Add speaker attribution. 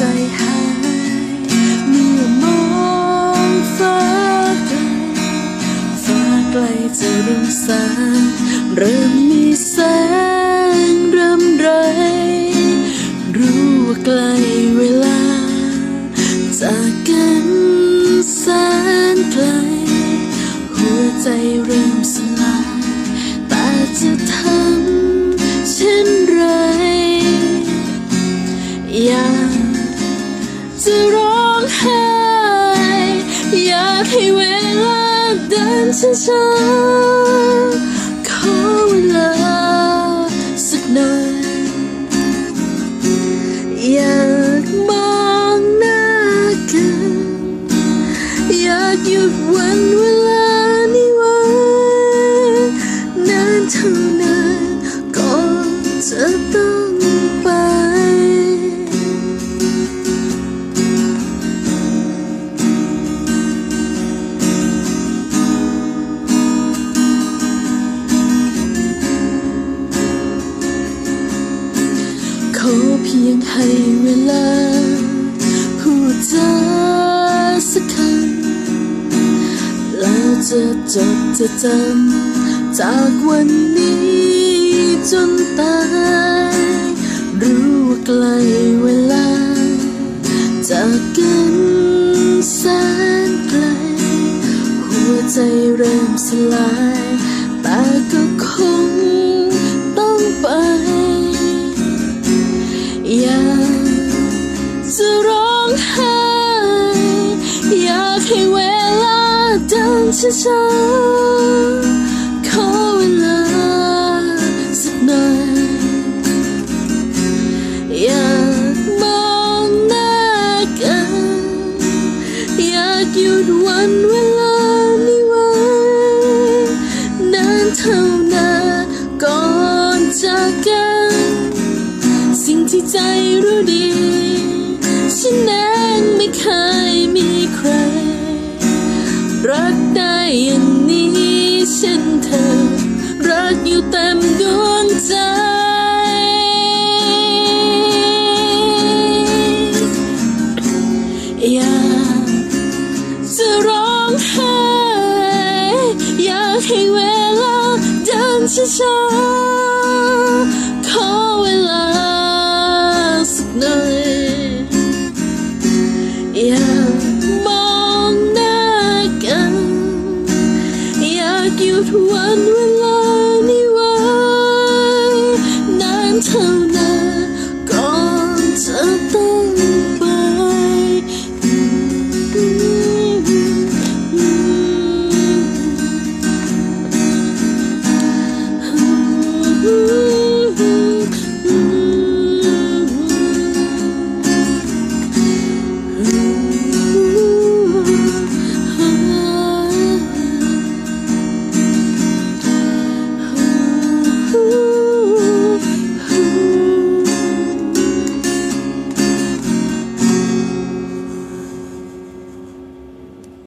Speaker 1: จหายเมื่อมองฟ้าไกลฟ้าไกลจะเริ่สงเริ่มมีแสง จะร้องไห้ อยากให้เวลาเดินช้าๆ ให้เวลาพูดจาสักคำแล้วจะจดจะจำจากวันนี้จนตายรู้ว่าใกล้เวลาจากกันแสนไกลหัวใจเริ่มสลายแต่ก็ ให้เวลาเดินช้าๆขอเวลาสักหน่อยอยากมองหน้ากันอยากหยุดวันเวลานี้ไว้นานเท่านานก่อนจากกัน สิ่งที่ใจรู้ดี ฉันเองไม่เคยมี でし。